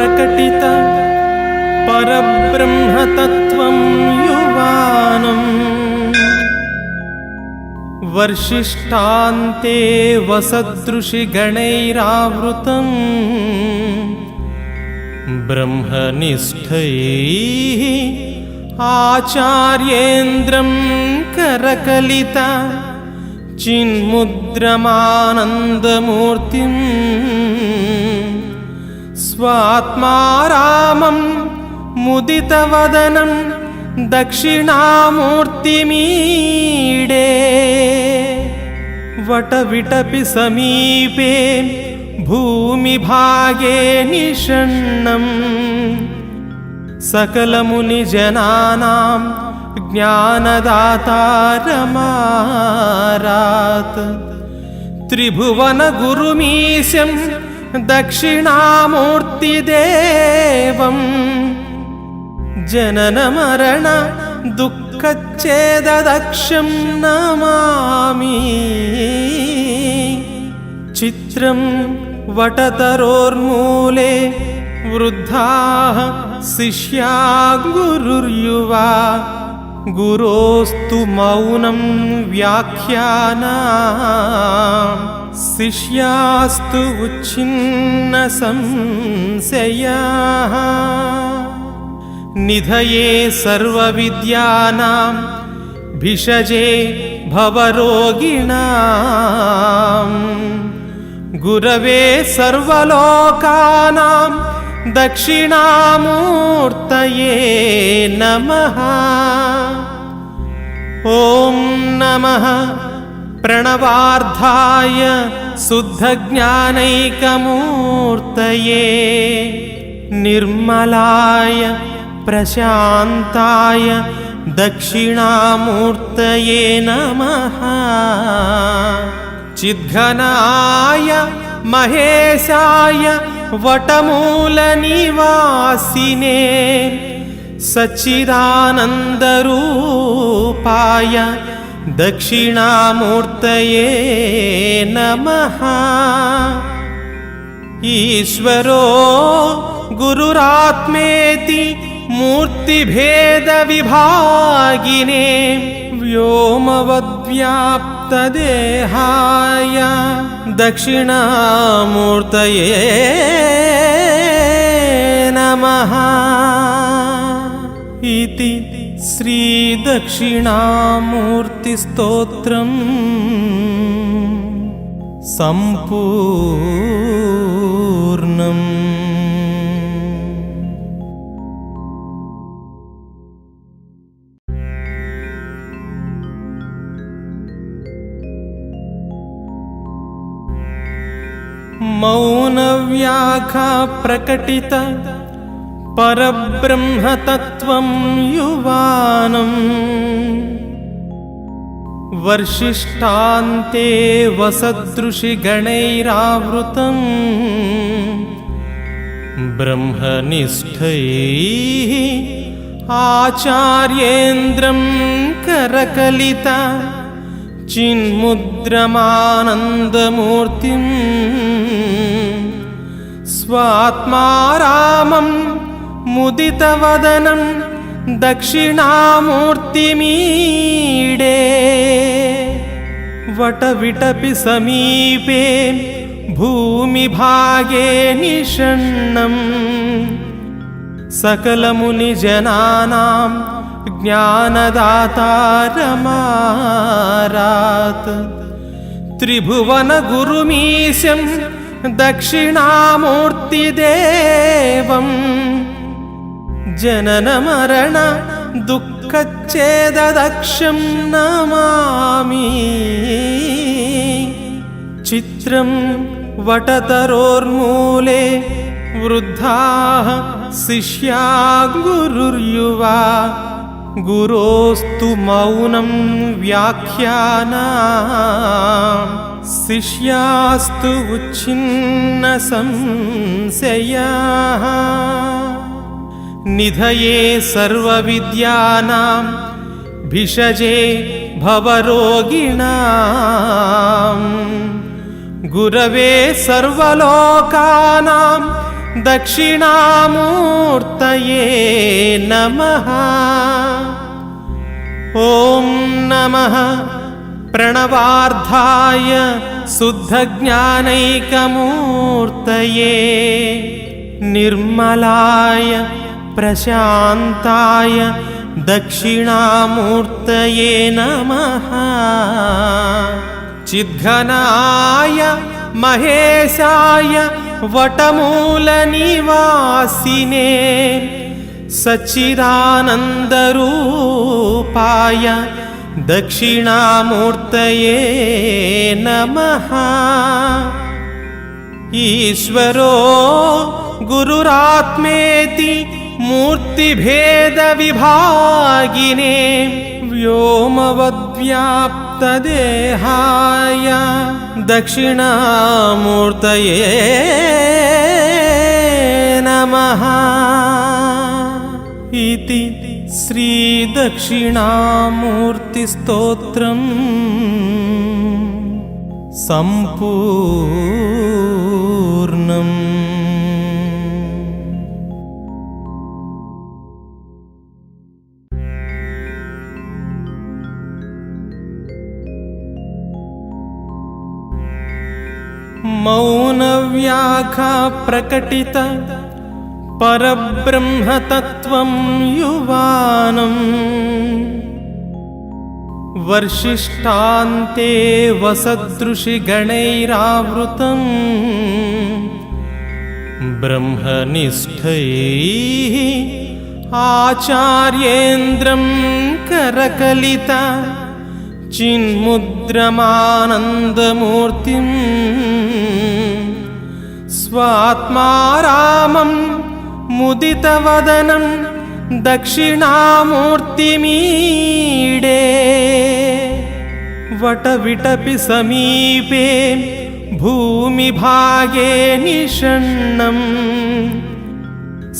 प्रकटित परब्रह्मतत्त्वं युवानम् वर्षिष्ठान्ते वसदृशिगणैरावृतम् ब्रह्मनिष्ठैः आचार्येन्द्रं करकलित चिन्मुद्रमानन्दमूर्तिम् स्वात्मारामं मुदितवदनं दक्षिणामूर्तिमीडे। वटविटपि समीपे भूमिभागे निषण्णम् सकलमुनिजनानां ज्ञानदातारमारात्। त्रिभुवनगुरुमीशं दक्षिणामूर्तिदेवम् जननमरण दुःखच्छेददक्षं नमामि। चित्रं वटतरोर्मूले वृद्धाः शिष्या गुरुर्युवा गुरोस्तु मौनं व्याख्याना शिष्यास्तु उच्छिन्नसंशयाः। निधये सर्वविद्यानां भिषजे भवरोगिणाम् गुरवे सर्वलोकानां दक्षिणामूर्तये नमः। ॐ नमः प्रणवार्धाय शुद्धज्ञानैकमूर्तये निर्मलाय प्रशान्ताय दक्षिणामूर्तये नमः। चिद्घनाय महेशाय वटमूलनिवासिने सच्चिदानन्दरूपाय दक्षिणामूर्तये नमः। ईश्वरो गुरुरात्मेति मूर्तिभेदविभागिने व्योमवद्व्याप्तदेहाय दक्षिणामूर्तये नमः। इति श्रीदक्षिणामूर्तिस्तोत्रम् सम्पूर्णम् मौनव्याखा प्रकटित परब्रह्मतत्त्वं युवानम् वर्षिष्ठान्ते वसदृशिगणैरावृतम् ब्रह्मनिष्ठैः आचार्येन्द्रं करकलित चिन्मुद्रमानन्दमूर्तिम् स्वात्मारामं मुदितवदनं दक्षिणामूर्तिमीडे। वटविटपि समीपे भूमिभागे निषण्णम् सकलमुनिजनानां ज्ञानदातारमारात्। त्रिभुवनगुरुमीशं दक्षिणामूर्तिदेवम् जननमरण दुःखच्छेददक्षं नमामि। चित्रं वटतरोर्मूले वृद्धाः शिष्या गुरुर्युवा गुरोस्तु मौनं व्याख्याना शिष्यास्तु उच्छिन्नसंशयाः निधये सर्वविद्यानां भिषजे भवरोगिणाम् गुरवे सर्वलोकानां दक्षिणामूर्तये नमः। ॐ नमः प्रणवार्धाय शुद्धज्ञानैकमूर्तये निर्मलाय प्रशान्ताय दक्षिणामूर्तये नमः। चिद्घनाय महेशाय वटमूलनिवासिने सच्चिदानन्दरूपाय दक्षिणामूर्तये नमः। ईश्वरो गुरुरात्मेति मूर्तिभेदविभागिने व्योमवद्व्याप्तदेहाय दक्षिणामूर्तये नमः। इति श्रीदक्षिणामूर्तिस्तोत्रम् सम्पूर्णम् मौनव्याघा प्रकटित परब्रह्मतत्त्वं युवानम्। वर्षिष्ठान्ते वसदृशिगणैरावृतम् ब्रह्मनिष्ठैः आचार्येन्द्रं करकलित चिन्मुद्रमानन्दमूर्तिम् स्वात्मारामं मुदितवदनं दक्षिणामूर्तिमीडे वटविटपि समीपे भूमिभागे निषण्णम्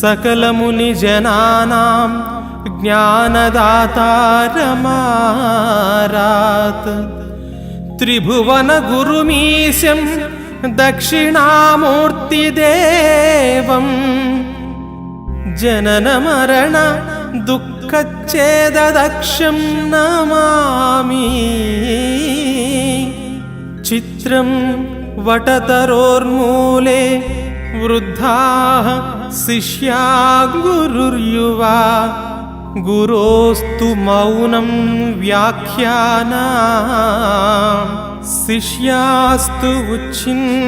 सकलमुनिजनानां ज्ञानदातारमारात् त्रिभुवनगुरुमीशं दक्षिणामूर्तिदेवम् जननमरण दुःखच्छेददक्षं नमामि चित्रं वटतरोर्मूले वृद्धाः शिष्या गुरुर्युवा गुरोस्तु मौनं व्याख्याना शिष्यास्तु उच्छिन्नसंशयाः।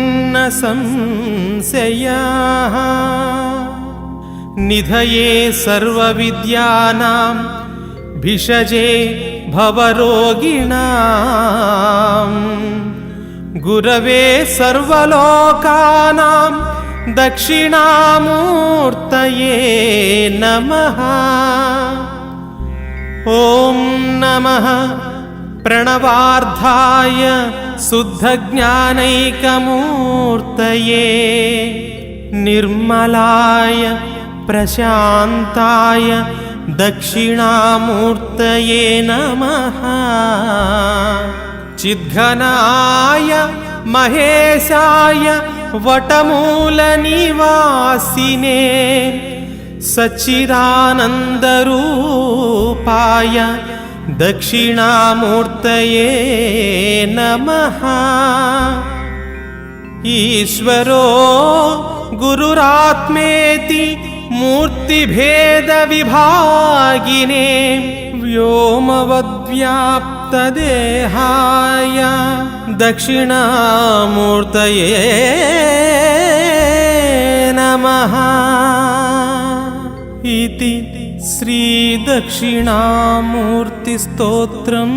निधये सर्वविद्यानां भिषजे भवरोगिणाम् गुरवे सर्वलोकानां दक्षिणामूर्तये नमः। ॐ नमः प्रणवार्धाय शुद्धज्ञानैकमूर्तये निर्मलाय प्रशान्ताय दक्षिणामूर्तये नमः चिद्घनाय महेशाय वटमूलनिवासिने सच्चिदानन्दरूपाय दक्षिणामूर्तये नमः। ईश्वरो गुरुरात्मेति मूर्तिभेदविभागिने व्योमवद्व्याप्तदेहाय दक्षिणामूर्तये नमः। इति श्रीदक्षिणामूर्तिस्तोत्रम्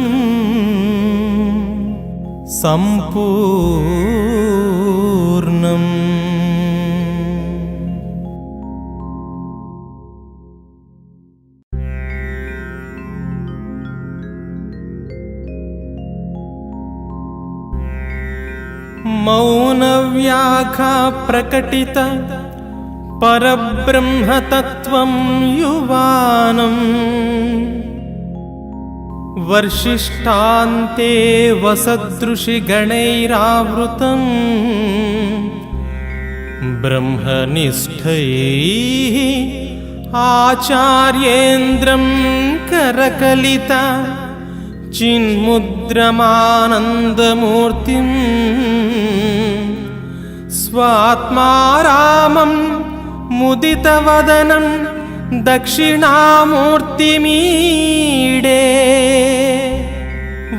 सम्पूर्णम् मौनव्याघा प्रकटित परब्रह्मतत्त्वं युवानम् वर्षिष्ठान्ते वसदृशिगणैरावृतम् ब्रह्मनिष्ठैः आचार्येन्द्रं करकलित चिन्मुद्रमानन्दमूर्तिम् स्वात्मारामं मुदितवदनं दक्षिणामूर्तिमीडे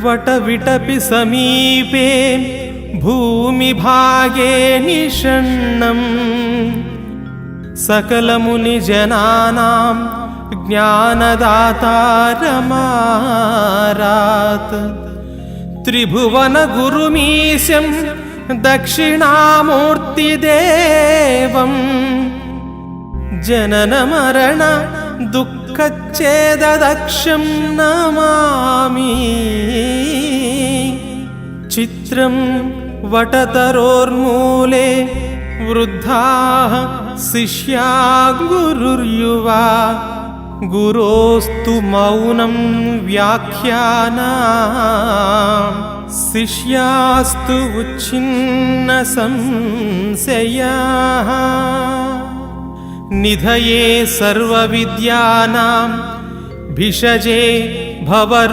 वटविटपि समीपे भूमिभागे निषण्णम् सकलमुनिजनानां ज्ञानदातारमारात् त्रिभुवनगुरुमीशं दक्षिणामूर्तिदेवम् जननमरण दुःखच्छेददक्षं नमामि। चित्रं वटतरोर्मूले वृद्धाः शिष्या गुरुर्युवा गुरोस्तु मौनं व्याख्याना शिष्यास्तु उच्छिन्नसंशयाः निधये सर्वविद्यानां भिषजे भवरोगिणाम्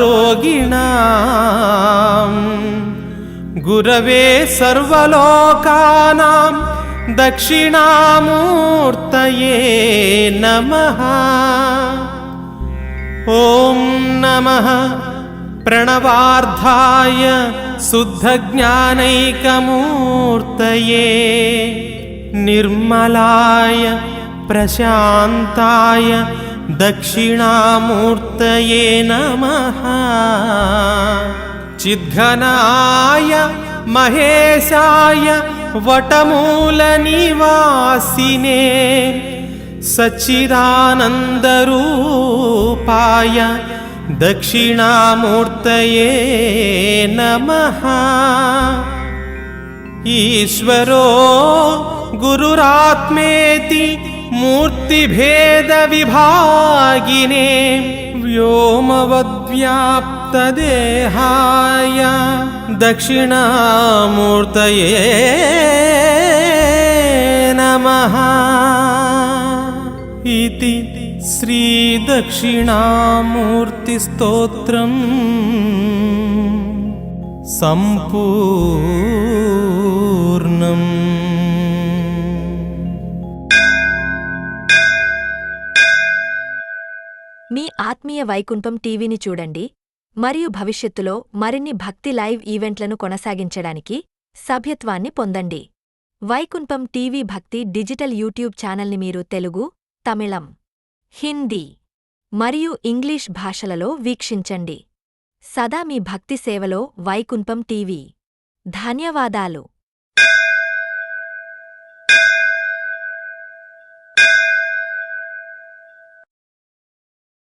गुरवे सर्वलोकानां दक्षिणामूर्तये नमः। ॐ नमः। प्रणवार्धाय शुद्धज्ञानैकमूर्तये। निर्मलाय प्रशान्ताय दक्षिणामूर्तये नमः। चिद्घनाय महेशाय वटमूलनिवासिने सच्चिदानन्दरूपाय दक्षिणामूर्तये नमः। ईश्वरो गुरुरात्मेति मूर्तिभेदविभागिने व्योमवद्व्याप्तदेहाय दक्षिणामूर्तये नमः। इति श्रीदक्षिणामूर्तिस्तोत्रम् सम्पूर्णम् ఆత్మీయ వైకుంఠం టీవీని చూడండి మరియు భవిష్యత్తులో మరిన్ని భక్తి లైవ్ ఈవెంట్లను కొనసాగించడానికి సభ్యత్వాన్ని పొందండి. Vaikuntham TV Bhakti digital YouTube ఛానల్ని మీరు తెలుగు తమిళం హిందీ మరియు ఇంగ్లీష్ భాషలలో వీక్షించండి. సదా మీ భక్తి సేవలో వైకుంఠం టీవీ. ధన్యవాదాలు.